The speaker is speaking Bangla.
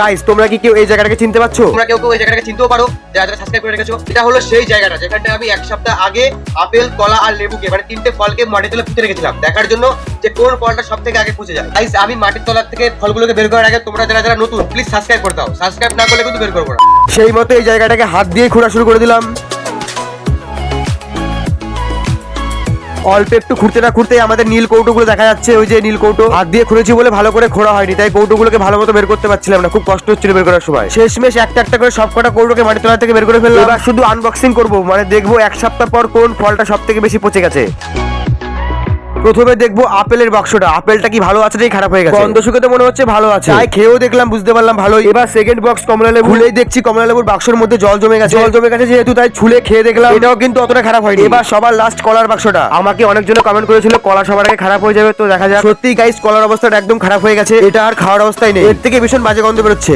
গাইস তোমরা কি কেউ এই জায়গাটাকে চিনতে পারছ? তোমরা কেউ কেউ এই জায়গাটাকে চিনতেও পারো যারা যারা সাবস্ক্রাইব করে রেখেছো এটা হলো সেই জায়গাটা যেখানে আমি এক সপ্তাহ আগে আপেল কলা আর লেবুকে মানে তিনটে ফলকে মাটির তলা পুঁতে রেখেছিলাম। দেখার জন্য যে কোন ফলটা সব থেকে আগে পৌঁছে যায়। গাইস আমি মাটির তলা থেকে ফলগুলোকে বের করার আগে তোমরা যারা যারা নতুন প্লিজ সাবস্ক্রাইব করে দাও। সাবস্ক্রাইব না করলে কিন্তু বের করব না। সেই মতো এই জায়গাটাকে হাত দিয়ে খোঁড়া শুরু করে দিলাম। অল্প একটু খুঁড়তে না খুঁড়তে আমাদের নীল কৌটোগুলো দেখা যাচ্ছে, ওই যে নীল কৌটো। হাত দিয়ে খুঁড়েছি বলে ভালো করে খোঁড়া হয়নি, তাই কৌটোগুলোকে ভালো মতো বের করতে পারছিলাম না, খুব কষ্ট হচ্ছিল বের করার সময়। শেষমেশ একটা একটা করে সব কটা কৌটোকে মাটি তোলা থেকে বের করে ফেললাম। শুধু আনবক্সিং করব মানে দেখব এক সপ্তাহ পর কোন ফলটা সব থেকে বেশি পচে গেছে। প্রথমে দেখব আপেলের বাক্সটা। আপেলটা কি ভালো আছে নাকি খারাপ হয়ে গেছে? গন্ধ শুকে তো মনে হচ্ছে ভালো আছে। তাই খেয়েও দেখলাম বুঝতে পারলাম ভালোই। এবার সেকেন্ড বক্স কমলা লেবু। খুলেই দেখছি কমলা লেবুর বাক্সের মধ্যে জল জমে গেছে। জল জমে গেছে যেহেতু তাই ছুলে খেয়ে দেখলাম। এটাও কিন্তু অতটা খারাপ হয়নি। এবার সবার লাস্ট কলার বাক্সটা। আমাকে অনেকজনে কমেন্ট করেছিল কলা সবার আগে খারাপ হয়ে যাবে তো দেখা যাক। সত্যি গাইস কলার অবস্থাটা একদম খারাপ হয়ে গেছে। এটা আর খাওয়ার অবস্থায় নেই। এর থেকে ভীষণ বাজে গন্ধ বেরোচ্ছে।